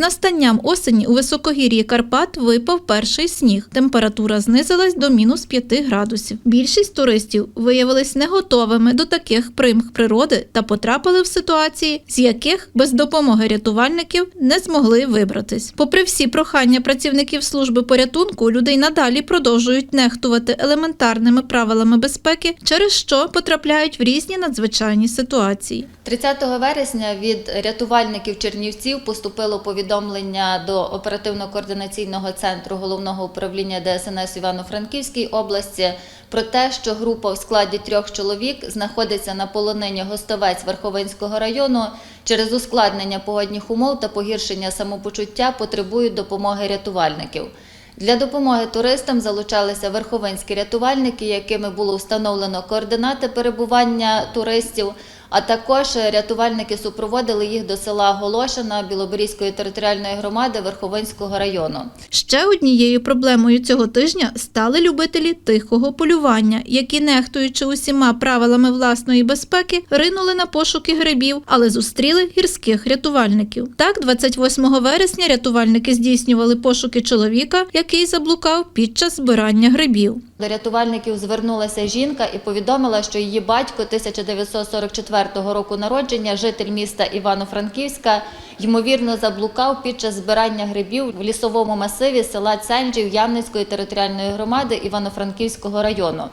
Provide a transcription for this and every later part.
настанням осені у високогір'ї Карпат випав перший сніг. Температура знизилась до мінус 5 градусів. Більшість туристів виявились не готовими до таких примх природи та потрапили в ситуації, з яких без допомоги рятувальників не змогли вибратись. Попри всі прохання працівників служби порятунку, люди й надалі продовжують нехтувати елементарними правилами безпеки, через що потрапляють в різні надзвичайні ситуації. 30 вересня від рятувальників Чернівців поступило повідомлення до оперативно-координаційного центру головного управління ДСНС Івано-Франківській області про те, що група в складі трьох чоловік знаходиться на полонині Гостовець Верховинського району через ускладнення погодних умов та погіршення самопочуття потребують допомоги рятувальників. Для допомоги туристам залучалися верховинські рятувальники, якими було встановлено координати перебування туристів. А також рятувальники супроводили їх до села Голошина Білоборізької територіальної громади Верховинського району. Ще однією проблемою цього тижня стали любителі тихого полювання, які, нехтуючи усіма правилами власної безпеки, ринули на пошуки грибів, але зустріли гірських рятувальників. Так, 28 вересня рятувальники здійснювали пошуки чоловіка, який заблукав під час збирання грибів. До рятувальників звернулася жінка і повідомила, що її батько 1944 року народження, житель міста Івано-Франківська, ймовірно заблукав під час збирання грибів в лісовому масиві села Ценджів Ямницької територіальної громади Івано-Франківського району.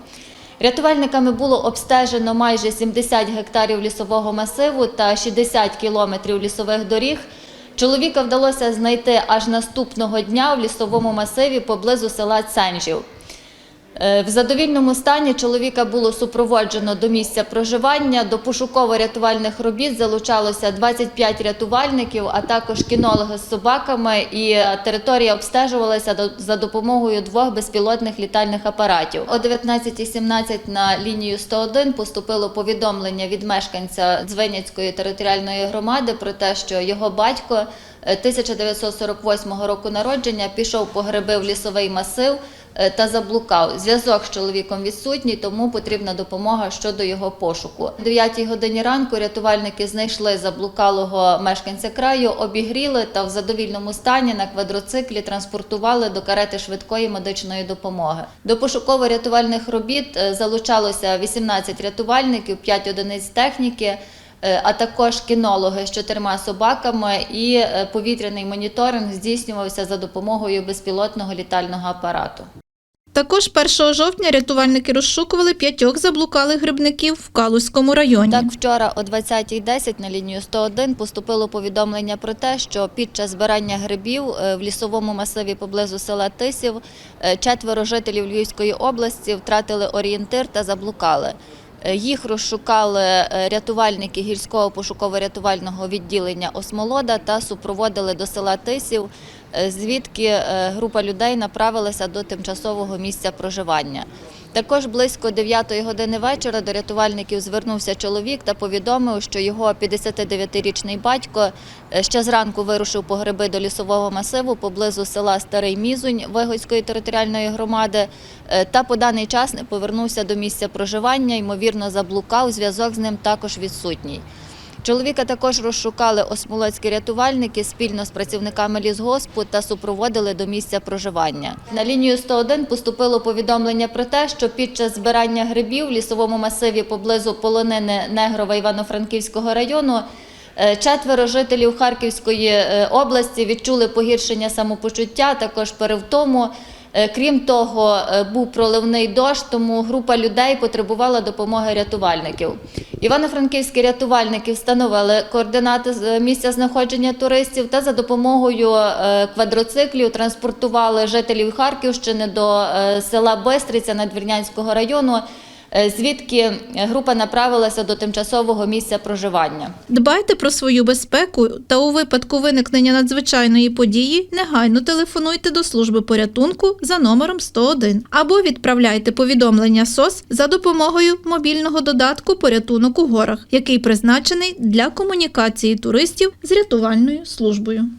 Рятувальниками було обстежено майже 70 гектарів лісового масиву та 60 кілометрів лісових доріг. Чоловіка вдалося знайти аж наступного дня в лісовому масиві поблизу села Ценжів. Е, В задовільному стані чоловіка було супроводжено до місця проживання. До пошуково-рятувальних робіт залучалося 25 рятувальників, а також кінологи з собаками. І е, територія обстежувалася за допомогою двох безпілотних літальних апаратів. О 19.17 на лінію 101 поступило повідомлення від мешканця Дзвеняцької територіальної громади про те, що його батько е, 1948 року народження пішов по гриби в лісовий масив е, та заблукав. Зв'язок з чоловіком відсутній, тому потрібна допомога щодо його пошуку. О 9 годині ранку рятувальники знайшли заблукалого мешканця краю, обігріли та в задовільному стані на квадроциклі транспортували до карети швидкої медичної допомоги. До пошуково-рятувальних робіт е, залучалося 18 рятувальників, 5 одиниць техніки. Е, а також кінологи з чотирма собаками і е, повітряний моніторинг здійснювався за допомогою безпілотного літального апарату. Також 1 жовтня рятувальники розшукували п'ятьох заблукалих грибників в Калузькому районі. Так, вчора о 20.10 на лінію 101 поступило повідомлення про те, що під час збирання грибів е, в лісовому масиві поблизу села Тисів е, четверо жителів Львівської області втратили орієнтир та заблукали. Е, Їх розшукали рятувальники гірського пошуково-рятувального відділення Осмолода та супроводили до села Тисів, звідки е, група людей направилася до тимчасового місця проживання. Також близько 9 години вечора до рятувальників звернувся чоловік та повідомив, що його 59-річний батько е, ще зранку вирушив по гриби до лісового масиву поблизу села Старий Мізунь Вигодської територіальної громади е, та по даний час не повернувся до місця проживання, ймовірно, заблукав, зв'язок з ним також відсутній. Чоловіка також розшукали осмолоцькі рятувальники спільно з працівниками лісгоспу та супроводили до місця проживання. На лінію 101 поступило повідомлення про те, що під час збирання грибів в лісовому масиві поблизу полонини Негрова Івано-Франківського району е, четверо жителів Харківської е, області відчули погіршення самопочуття, також перевтому. Е, Крім того, е, був проливний дощ, тому група людей потребувала допомоги рятувальників. Івано-франківські рятувальники встановили координати з місця знаходження туристів та за допомогою е, квадроциклів транспортували жителів Харківщини до е, села Бистриця Надвірнянського району, е, звідки група направилася до тимчасового місця проживання. Дбайте про свою безпеку та у випадку виникнення надзвичайної події негайно телефонуйте до служби порятунку за номером 101 або відправляйте повідомлення СОС за допомогою мобільного додатку Порятунок у горах, який призначений для комунікації туристів з рятувальною службою.